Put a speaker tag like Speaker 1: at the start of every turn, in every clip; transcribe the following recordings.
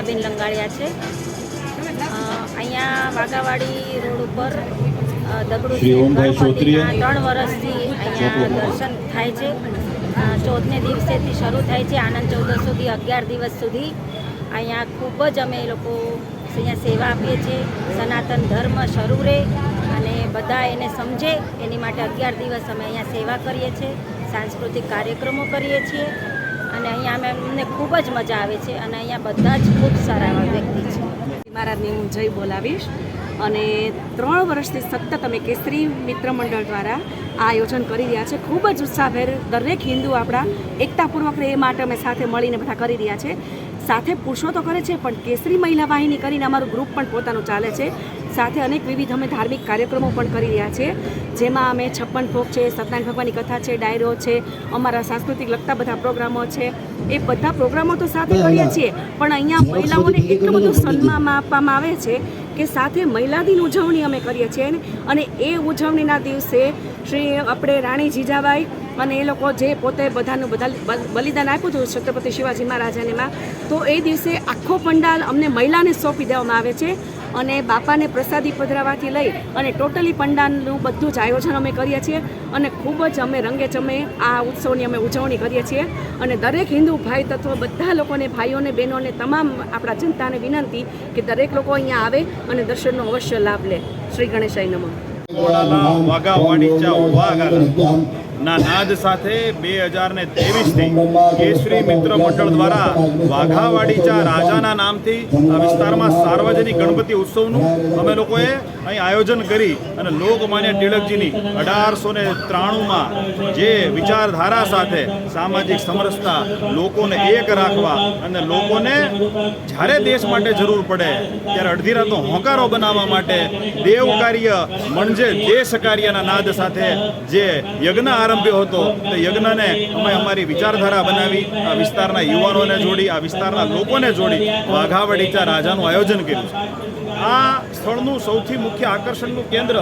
Speaker 1: હિનાબેન લંગાળિયા છે. અહીંયા વાઘાવાડી રોડ ઉપર દગડુ ત્રણ વર્ષથી અહીંયા દર્શન થાય છે. ચૌદને દિવસેથી શરૂ થાય છે આનંદ ચૌદસ સુધી અગિયાર દિવસ સુધી. અહીંયા ખૂબ જ અમે એ લોકો અહીંયા સેવા આપીએ છીએ. સનાતન ધર્મ શરૂ રહે અને બધા એને સમજે. એની માટે અગિયાર દિવસ અમે અહીંયા સેવા કરીએ છીએ. સાંસ્કૃતિક કાર્યક્રમો કરીએ છીએ. અને અહીંયા અમે અમને ખૂબ જ મજા આવે છે અને અહીંયા બધા જ ખૂબ સારા એવા વ્યક્તિ છે.
Speaker 2: મહારાજને હું જય બોલાવીશ અને ત્રણ વર્ષથી સતત અમે કેસરી મિત્ર મંડળ દ્વારા આ આયોજન કરી રહ્યા છે. ખૂબ જ ઉત્સાહભેર દરેક હિન્દુ આપણા એકતાપૂર્વક રહે એ માટે અમે સાથે મળીને બધા કરી રહ્યા છે. સાથે પુરુષો તો કરે છે પણ કેસરી મહિલા વાહિની કરીને અમારું ગ્રુપ પણ પોતાનું ચાલે છે. સાથે અનેક વિવિધ અમે ધાર્મિક કાર્યક્રમો પણ કરી રહ્યા છે. જેમાં અમે છપ્પન ભોગ છે સત્યનારાયણ ભગવાનની કથા છે ડાયરો છે અમારા સાંસ્કૃતિક લગતા બધા પ્રોગ્રામો છે. એ બધા પ્રોગ્રામો તો સાથે કરીએ છીએ પણ અહીંયા મહિલાઓને એટલું બધું સન્માન આપવામાં આવે છે કે સાથે મહિલા દિન ઉજવણી અમે કરીએ છીએ. અને એ ઉજવણીના દિવસે શ્રી આપણે રાણી જીજાબાઈ અને એ લોકો જે પોતે બધાનું બધા બલિદાન આપ્યું હતું છત્રપતિ શિવાજી મહારાજાનેમાં તો એ દિવસે આખો પંડાલ અમને મહિલાને સોંપી દેવામાં આવે છે અને બાપાને પ્રસાદી પધરાવાથી લઈ અને ટોટલી પંડાલનું બધું જ આયોજન અમે કરીએ છીએ અને ખૂબ જ અમે રંગે ચમે આ ઉત્સવની અમે ઉજવણી કરીએ છીએ. અને દરેક હિન્દુ ભાઈ તત્વ બધા લોકોને, ભાઈઓને, બહેનોને તમામ આપણા જનતાને વિનંતી કે દરેક લોકો અહીંયા આવે અને દર્શનનો અવશ્ય લાભ લે. શ્રી ગણેશાય નમઃ.
Speaker 3: वाघा वाडीच्या वाघाला. ના નાદ સાથે બે હજાર ને ત્રેવીસથી કેસરી મિત્ર મંડળ દ્વારા વાઘાવાડીચા રાજાના નામથી આ વિસ્તારમાં સાર્વજનિક ગણપતિ ઉત્સવનું અમે લોકોએ અહીં આયોજન કરી અને લોકમાન્ય ટિળકજીની અઢારસો ને ત્રાણુંમાં જે વિચારધારા સાથે સામાજિક સમરસતા લોકોને એક રાખવા અને લોકોને જ્યારે દેશ માટે જરૂર પડે ત્યારે અડધી રાતનો હોંકારો બનાવવા માટે દેવ કાર્ય મણજે દેશ કાર્યના નાદ સાથે જે યજ્ઞ આરંભ્યો હતો તે યજ્ઞને અમે અમારી વિચારધારા બનાવી, આ વિસ્તારના યુવાનોને જોડી, આ વિસ્તારના લોકોને જોડી વાઘાવડીચા રાજાનું આયોજન કર્યું છે. આ સ્થળનું સૌથી મુખ્ય આકર્ષણનું કેન્દ્ર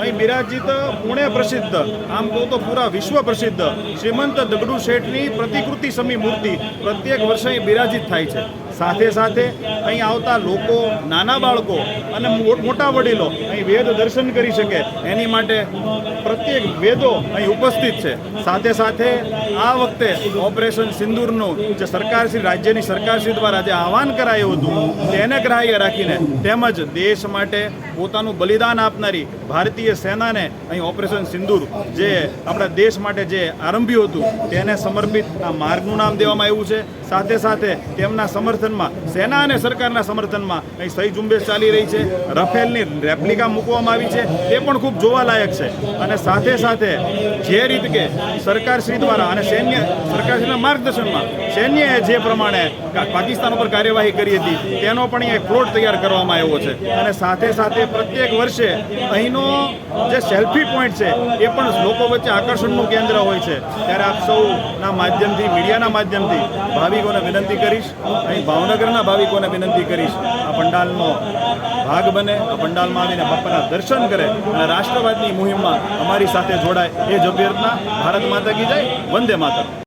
Speaker 3: અહીં બિરાજિત પુણે પ્રસિદ્ધ, આમ કહું તો પૂરા વિશ્વ પ્રસિદ્ધ શ્રીમંત દગડુ શેઠની પ્રતિકૃતિ સમી મૂર્તિ પ્રત્યેક વર્ષે બિરાજિત થાય છે. સાથે સાથે અહીં આવતા લોકો, નાના બાળકો અને મોટા વડીલો અહીં વેદ દર્શન કરી શકે. એની માટે પ્રત્યેક વેદો અહીં ઉપસ્થિત છે. સાથે સાથે આ વખતે ઓપરેશન સિંદૂરનું જે સરકારશ્રી રાજ્યની સરકારશ્રી દ્વારા જે આહવાન કરાયું હતું, તેને ગ્રાહ્ય રાખીને તેમજ દેશ માટે પોતાનું બલિદાન આપનારી ભારતીય સેનાને અહીં ઓપરેશન સિંદૂર જે આપણા દેશ માટે જે આરંભ્યું હતું, તેને સમર્પિત આ માર્ગનું નામ દેવામાં આવ્યું છે. સાથે સાથે તેમના સમર્થનમાં, સેના અને સરકારના સમર્થનમાં અહીં સહી ઝુંબેશ ચાલી રહી છે. રફેલની રેપ્લિકા મૂકવામાં આવી છે. તે પણ ખૂબ જોવાલાયક છે. અને સાથે સાથે જે રીત કે સરકારશ્રી દ્વારા અને સૈન્ય, સરકારશ્રીના માર્ગદર્શનમાં સૈન્યએ જે પ્રમાણે પાકિસ્તાન ઉપર કાર્યવાહી કરી હતી, તેનો પણ અહીંયા પ્લોટ તૈયાર કરવામાં આવ્યો છે. અને સાથે સાથે પ્રત્યેક વર્ષે અહીંનો જે સેલ્ફી પોઈન્ટ છે, એ પણ લોકો વચ્ચે આકર્ષણનું કેન્દ્ર હોય છે. ત્યારે આપ સૌના માધ્યમથી, મીડિયાના માધ્યમથી ભાવિકોને વિનંતી કરીશ. અહીં ભાવનગરના ભાવિકોને વિનંતી કરીશ, આ પંડાલનો ભાગ બને, આ પંડાલમાં આવીને બાપાના દર્શન કરે અને રાષ્ટ્રવાદની મુહિમમાં અમારી સાથે જોડાય. એ જ અભ્યર્થના ભારત માતા કી જાય, વંદે માતરમ.